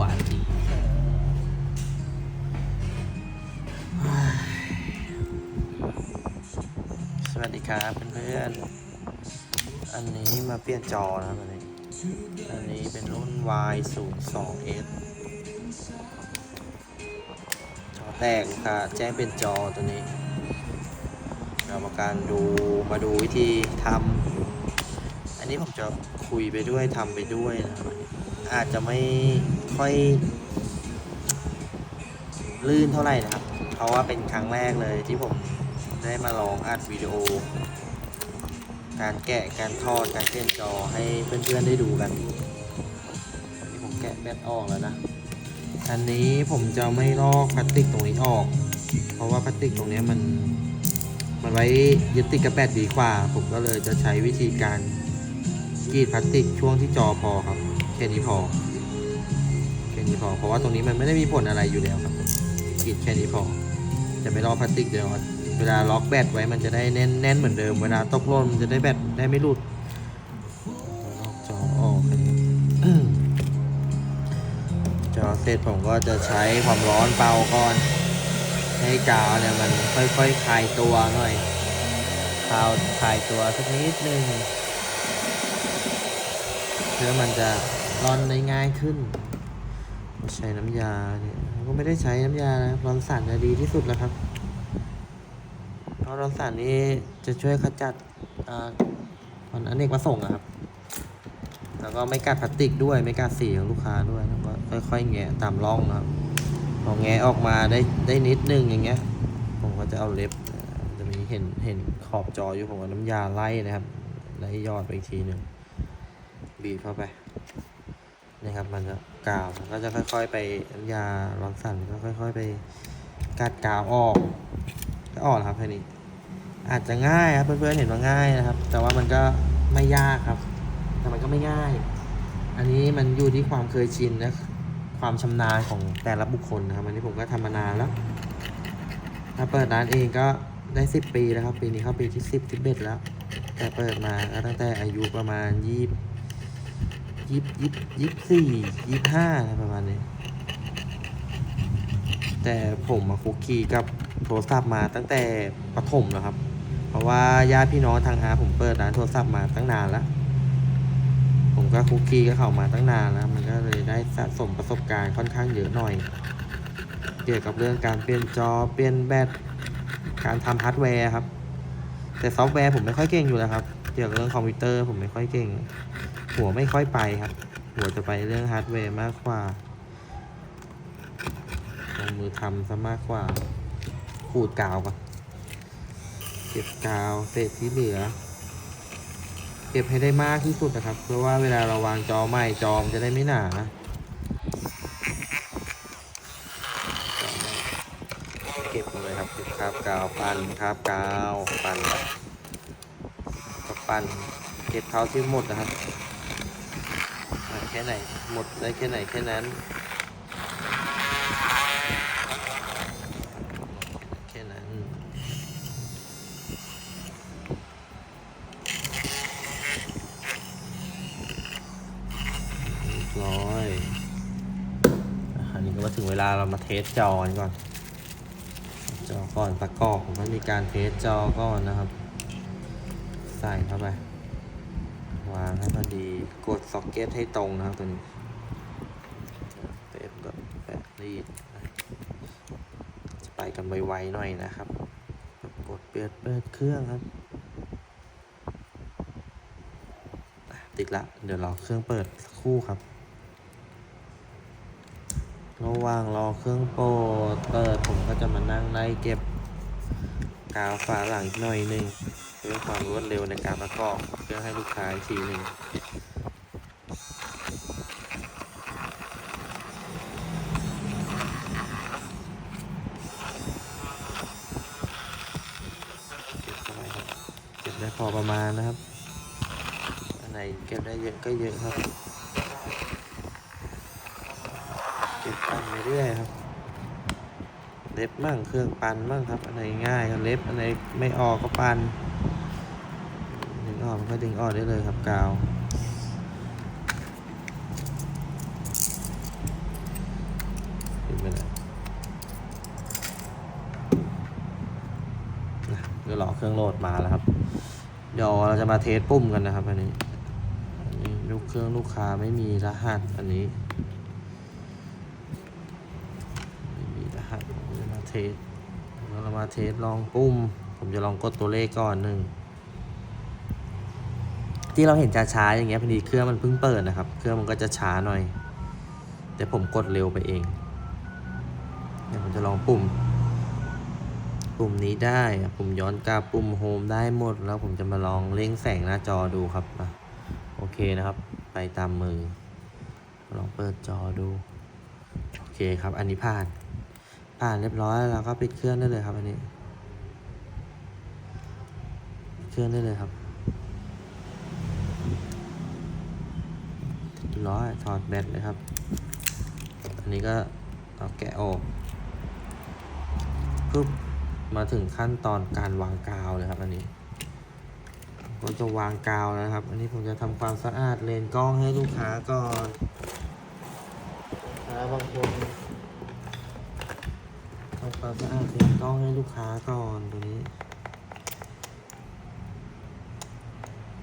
วัสดีสวัสดีครับเพื่อนๆ อันนี้มาเปลี่ยนจอนะครับอันนี้ อันนี้เป็นรุ่น Y 0 2 S จอแตกค่ะแจ้งเป็นจอตัวนี้ เรามาการดูมาดูวิธีทำ อันนี้ผมจะคุยไปด้วยทำไปด้วยนะครับ อาจจะไม่ค่อยลื่นเท่าไหร่นะครับ เพราะว่าเป็นครั้งแรกเลยที่ผมได้มาลองอัดวิดีโอ การแกะการทอดการเล่นจอให้เพื่อนๆได้ดูกันนี่ผมแกะแบตออกแล้วนะ อันนี้ผมจะไม่ลอกพลาสติกตรงนี้ออก เพราะว่าพลาสติกตรงนี้มันมันไว้ยึดติดกับแบตดีกว่า ผมก็เลยจะใช้วิธีการกรีดพลาสติกช่วงที่จอพอครับ แค่นี้พอ แค่นี้พอ เพราะว่าตรงนี้มันไม่ได้มีผลอะไรอยู่แล้วครับกรีดแค่นี้พอ จะไม่ลอกพลาสติกเดี๋ยวเวลาล็อกแบตไว้มันจะได้แน่นแน่นเหมือนเดิม เวลาตกล่นมันจะได้แบตได้ไม่หลุดลอกจอออกจอเสร็จผมก็จะใช้ความร้อนเป่าก่อน ให้กาวเนี่ยมันค่อยๆคลายตัวหน่อยคลาวคลายตัวสักนิดนึงเพื่อมันจะ ร่อนได้ง่ายขึ้น ใช้น้ำยาเนี่ยก็ไม่ได้ใช้น้ำยานะรอนสันจะดีที่สุดแล้วครับ เพราะรอนสันนี้จะช่วยขจัดอ่ามันอเนกประสงค์อะครับ แล้วก็ไม่กัดพลาสติกด้วยไม่กัดสีของลูกค้าด้วยแล้วก็ค่อยๆแงะตามร่องนะครับพอแงะออกมาได้ได้นิดนึงอย่างเงี้ย ผมก็จะเอาเล็บจะมีเห็นเห็นขอบจออยู่ผมเอาน้ำยาไล่นะครับไล่ยอดไปอีกทีหนึ่งบีบเข้าไป นี่ครับ มันจะกาวมันก็จะค่อย ๆ ไปยาร้อนสั่นก็ค่อย ๆ ไปกัดกาวออกก็ออกครับแค่นี้ อาจจะง่ายครับเพื่อนๆเห็นว่าง่ายนะครับ แต่ว่ามันก็ไม่ยากครับ แต่มันก็ไม่ง่าย อันนี้มันอยู่ที่ความเคยชินนะความชำนาญของแต่ละบุคคลนะครับอันนี้ผมก็ทำมานานแล้วถ้าเปิดร้านเองก็ได้สิบปีแล้วครับ ปีนี้เข้าปีที่สิบสิบเอ็ดแล้ว แต่เปิดมาก็ตั้งแต่อายุประมาณ ยี่ยี่ยี่ยี่สี่ยี่ห้าประมาณนี้ แต่ผมมาคุกคีกับโทรศัพท์มาตั้งแต่ประถมแล้วครับ เพราะว่าญาติพี่น้องทางอาผมเปิดร้านโทรศัพท์มาตั้งนานแล้ว ผมก็คุกคีกับเขามาตั้งนานแล้ว มันก็เลยได้สะสมประสบการณ์ค่อนข้างเยอะหน่อย เกี่ยวกับเรื่องการเปลี่ยนจอเปลี่ยนแบตการทำฮาร์ดแวร์ครับ แต่ซอฟต์แวร์ผมไม่ค่อยเก่งอยู่แล้วครับ เกี่ยวกับเรื่องคอมพิวเตอร์ผมไม่ค่อยเก่ง หัวไม่ค่อยไปครับ หัวจะไปเรื่องฮาร์ดแวร์มากกว่าลงมือทำซะมากกว่า ขูดกาวก่อนเก็บกาวเศษที่เหลือ เก็บให้ได้มากที่สุดนะครับ เพื่อว่าเวลาเราวางจอใหม่จอมจะได้ไม่หนาเก็บเลยครับเก็บคราบกาวปั่นคราบกาวปั่นก็ปั่นเก็บเท้าที่หมดนะครับ ค่ไหน หมดได้แค่ไหนแค่นั้น แค่นั้นเรียบร้อยอันนี้ก็มาถึงเวลาเรามาเทสจอกันก่อน จอก่อนประกอบผมก็มีการเทสจอก่อนนะครับ ใส่เข้าไป วางให้พอดี กดซ็อกเก็ตให้ตรงนะครับตัวนี้เป๊บก็แปะรีด จะไปกันไวๆหน่อยนะครับ กดเปิดเปิดเครื่องครับ ติดละ เดี๋ยวรอเครื่องเปิดสักครู่ครับ ระหว่างรอเครื่องโปรเปิดผมก็จะมานั่งไล่เก็บกาวฝาหลังหน่อยหนึ่ง พื่อความรวดเร็วในการประกอบเพื่อให้ลูกค้าทีหนึ่งเก็บเข้าไปครับเก็บได้พอประมาณนะครับ อันไหนเก็บได้เยอะก็เยอะครับ เก็บปั่นไปเรื่อยครับเล็บมั่งเครื่องปั่นมั่งครับ อันไหนง่ายก็เล็บอันไหนไม่ออกก็ปั่น ก็ดึงออกได้เลยครับกาว ดึงไปเลยนะเดี๋ยวรอเครื่องโหลดมาแล้วครับ เดี๋ยวเราจะมาเทสปุ่มกันนะครับอันนี้ลูกเครื่องลูกค้าไม่มีรหัสอันนี้ไม่มีรหัสผมจะมาเทสเรามาเทสลองปุ่ม ผมจะลองกดตัวเลขก่อนหนึ่ง ที่เราเห็นช้าๆอย่างเงี้ยพอดีเครื่องมันเพิ่งเปิดนะครับ เครื่องมันก็จะช้าหน่อย แต่ผมกดเร็วไปเองเดี๋ยวผมจะลองปุ่ม ปุ่มนี้ได้ปุ่มย้อนกลับปุ่มโฮมได้หมด แล้วผมจะมาลองเล่งแสงหน้าจอดูครับโอเคนะครับ ไปตามมือ ลองเปิดจอดูโอเคครับ อันนี้ผ่าน ผ่านเรียบร้อยแล้วเราก็ปิดเครื่องได้เลยครับอันนี้ เครื่องได้เลยครับ เรียบร้อยถอดแบตเลยครับ อันนี้ก็เอาแกะออกปุ๊บมาถึงขั้นตอนการวางกาวเลยครับอันนี้ ก็จะวางกาวนะครับ อันนี้ผมจะทำความสะอาดเลนกล้องให้ลูกค้าก่อนแล้วบางคนทำความสะอาดเลนกล้องให้ลูกค้าก่อนตัวนี้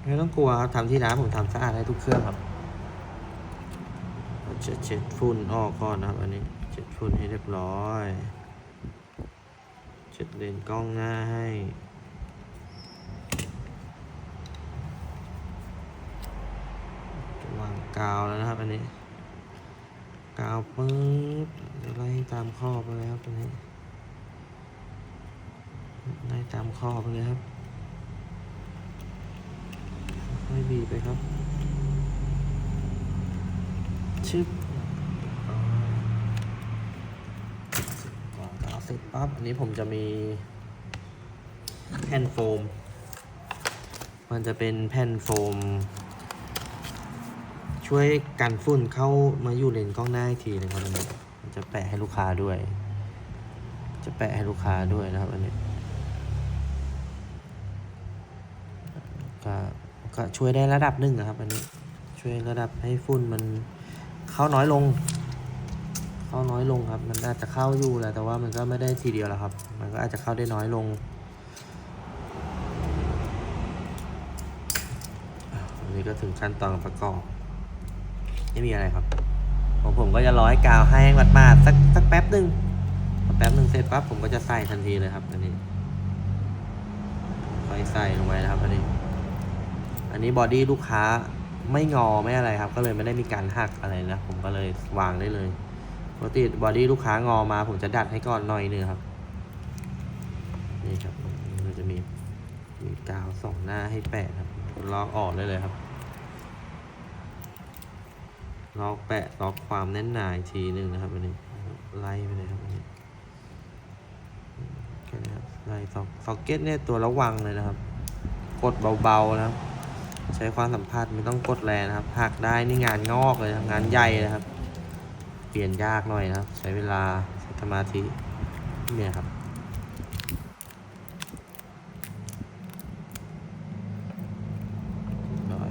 ไม่ต้องกลัวครับทำที่ร้านผมทำสะอาดให้ทุกเครื่องครับ จะเช็ดฝุ่นออกก่อนนะครับอันนี้เช็ดฝุ่นให้เรียบร้อยเช็ดเลนกล้องหน้าให้วางกาวแล้วนะครับอันนี้ กาวปึ๊บจะไล่ตามข้อบไปเลยครับอันนี้ไล่ตามข้อไปเลยครับค่อยบีบไปครับ ชึบวางกาวเสร็จปั๊บอันนี้ผมจะมีแผ่นโฟม มันจะเป็นแผ่นโฟม ช่วยกันฝุ่นเข้ามาอยู่เลนกล้องหน้าอีกทีนึงครับอันนี้มันจะแปะให้ลูกค้าด้วย จะแปะให้ลูกค้าด้วยนะครับอันนี้ก็ก็ช่วยได้ระดับหนึ่งนะครับ อันนี้ช่วยระดับให้ฝุ่นมัน เข้าน้อยลง เข้าน้อยลงครับ มันอาจจะเข้าอยู่แหละแต่ว่ามันก็ไม่ได้ทีเดียวแล้วครับ มันก็อาจจะเข้าได้น้อยลงอันนี้ก็ถึงขั้นตอนประกอบไม่มีอะไรครับของผมก็จะรอให้กาวให้หมาดๆสักสักแป๊บหนึ่งพอแป๊บหนึ่งเสร็จปั๊บผมก็จะใส่ทันทีเลยครับอันนี้ค่อยใส่ลงไปนะครับอันนี้ อันนี้บอดี้ลูกค้า ไม่งอไม่อะไรครับ ก็เลยไม่ได้มีการหักอะไรนะผมก็เลยวางได้เลยปกติบอดี้ลูกค้างอมา ผมจะดัดให้ก่อนหน่อยนึงครับนี่ครับมันจะมีมีกาวสองหน้าให้แปะครับลอกออกได้เลยครับลอกแปะล็อกความแน่นหนาอีกทีหนึ่งนะครับอันนี้ไล่ไปเลยครับอันนี้แค่นี้ครับไล่ซ็อกซ็อกเก็ตเนี่ยตัวระวังเลยนะครับ กดเบาๆนะครับ ใช้ความสัมพันธ์ไม่ต้องกดแรงนะครับหักได้นี่งานงอกเลยงานใหญ่นะครับ เปลี่ยนยากหน่อยนะครับ ใช้เวลาใช้สมาธิเนี่ยครับร้อย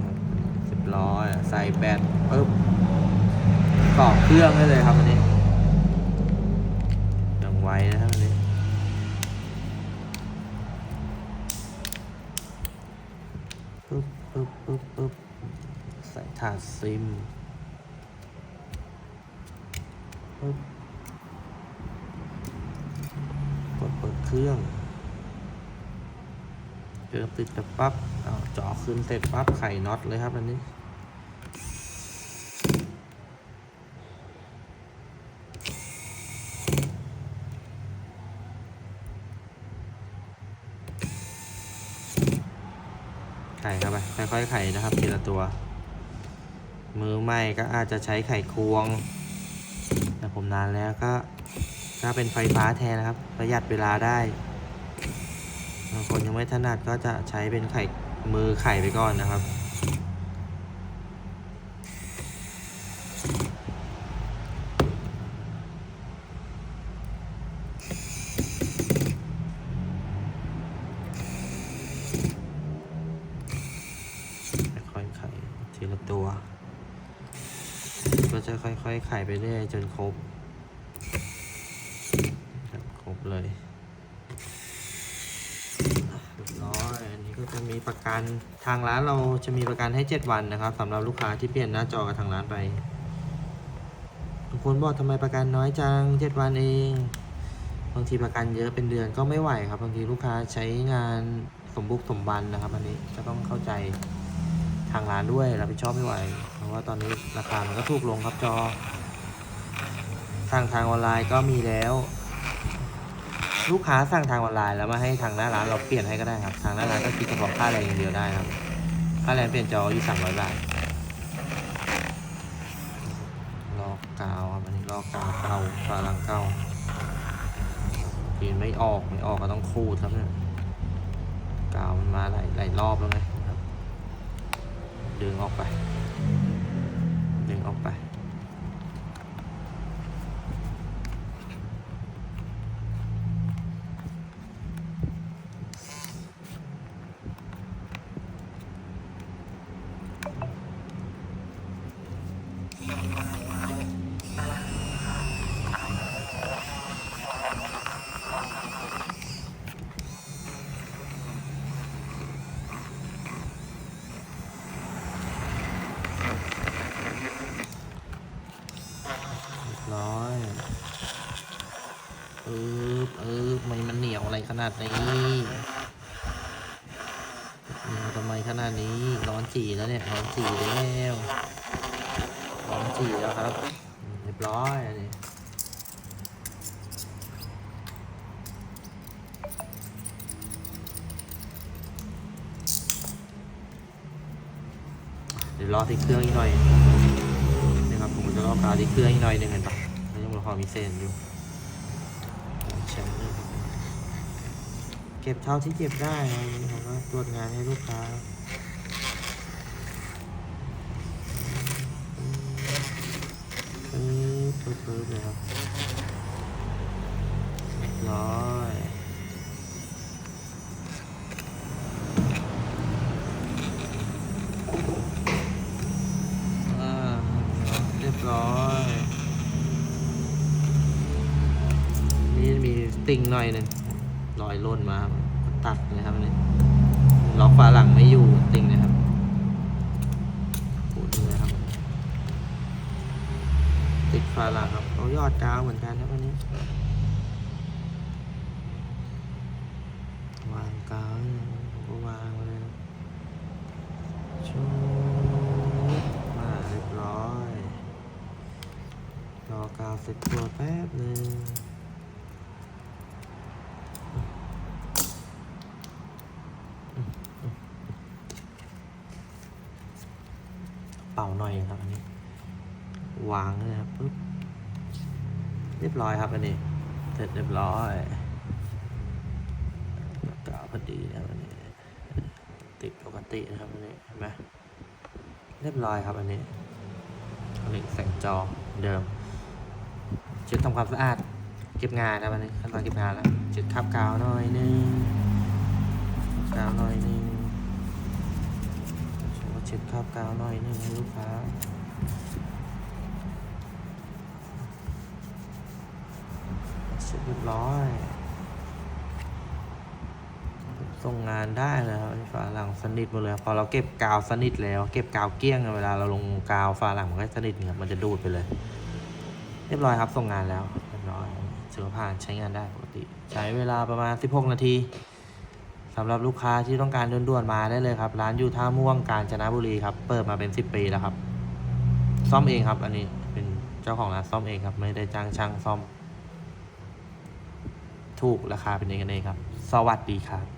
สิบร้อยใส่แบตปึ๊บต่อเครื่องได้เลยครับอันนี้ย่างไวนะครับอันนี้ ปึ๊บปึ๊บปึ๊บปึ๊บ ใส่ถาดซิมปึ๊บกดเปิดเครื่องเครื่องติดแต่ปั๊บเอาจาะขึ้นเสร็จปั๊บไข่น็อตเลยครับอันนี้ไข่เข้าไปค่อยๆไข่นะครับทีละตัว มือใหม่ก็อาจจะใช้ไข่ควง แต่ผมนานแล้วก็ก็เป็นไฟฟ้าแทนนะครับประหยัดเวลาได้บางคนยังไม่ถนัดก็จะใช้เป็นไข่มือไข่ไปก่อนนะครับ ค่อยๆไข่ทีละตัว ก็จะค่อยๆ ไข่ไปเรื่อยจนครบครบเลยเรียบร้ก็จะมีประกันทางร้านเราจะมีประกันให้ 7 วันนะครับสำหรับลูกค้าที่เปลี่ยนหน้าจอกับทางร้านไปบางคนบอกทำไมประกันน้อยจัง 7 วันเองบางทีประกันเยอะเป็นเดือนก็ไม่ไหวครับบางทีลูกค้าใช้งานสมบุกสมบันนะครับ อันนี้ก็ต้องเข้าใจทางร้านด้วยรับผิดชอบไม่ไหว ราะว่าตอนนี้ราคามันก็ถูกลงครับจอ สั่งทางออนไลน์ก็มีแล้ว ลูกค้าสั่งทางออนไลน์แล้วมาให้ทางหน้าร้านเราเปลี่ยนให้ก็ได้ครับ ทางหน้าร้านก็คิดเฉพาะค่าแรงอย่างเดียวได้ครับ ค่าแรงเปลี่ยนจออยู่สามร้อยบาทลอกกาวครับอันนี้ลอกกาวเก่าฝาลังเก่าปีนไม่ออกไม่ออกก็ต้องคูดครับเนี่ยกาวมันมาหลายหลายรอบแล้วไงดึงออกไป ออกไป เรียบร้อยอึ๊บอึ๊บมันมันเห นาดนี้ทำไมขนาดนี้ร้อนจีแล้วเนี่ยร้อนจีแล้วร้อนจีแล้วครับเรียบร้อยอันนี้เดี๋ยวรอที่เครื่องอีกหน่อยนี่ครับผมจะรอกาที่เครื่องอีกหน่อยหนึ่งเห็นปะแล้วยังพอมีเส้นอยู่แชมป์เลยเก็บเท่าที่เก็บได้นะวันนี้ผมก็ตรวจงานให้ลูกค้าปึ๊บปึ๊บปึ๊บเลยครับร้อยเรียบร้อยนี่มีสติงหน่อยหนึ่ง อยล่นมาครับตัดเลยครับนี่ล็อกฝาหลังไม่อยู่ติงนะครับปูดเลยครับ ติดฝาหลังครับเขายอดกาวเหมือนกันครับอันนี้วางกาวผมก็วางเลยชูมาเรียบร้อยรอกาวเสร็จตัวแป๊บหนึ่งเป่าหน่อยครับอันนี้ วางเลยครับปุ๊บเรียบร้อยครับอันนี้ เสร็จเรียบร้อยกาวพอดีนะครับอันนี้ ติดปกตินะครับอันนี้เห็นไหมเรียบร้อยครับอันนี้อันนี้แสงจอเดิมเช็ดทำความสะอาดเก็บงานครับอันนี้ขั้นตอนเก็บงานแล้วเช็ดคราบกาวหน่อยหนึงกาวหน่อยหนึงเช็ดคราบกาวหน่อยหนึงให้ลูกค้า เรียบร้อยส่งงานได้เลยครับฝาหลังสนิทหมดเลย พอเราเก็บกาวสนิทแล้ว เก็บกาวเกลี้ยงเวลาเราลงกาวฝาหลังมันก็สนิทครับมันจะดูดไปเลย เรียบร้อยครับส่งงานแล้วเรียบร้อยถือว่าผ่านใช้งานได้ปกติ ใช้เวลาประมาณ 16 นาทีสำหรับลูกค้าที่ต้องการด่วนๆมาได้เลยครับ ร้านอยู่ท่าม่วงกาญจนบุรีครับ เปิดมาเป็น 10 ปีแล้วครับ ซ่อมเองครับ อันนี้เป็นเจ้าของร้านซ่อมเองครับ ไม่ได้จ้างช่างซ่อม ถูกราคาเป็นเองกันเองครับ สวัสดีครับ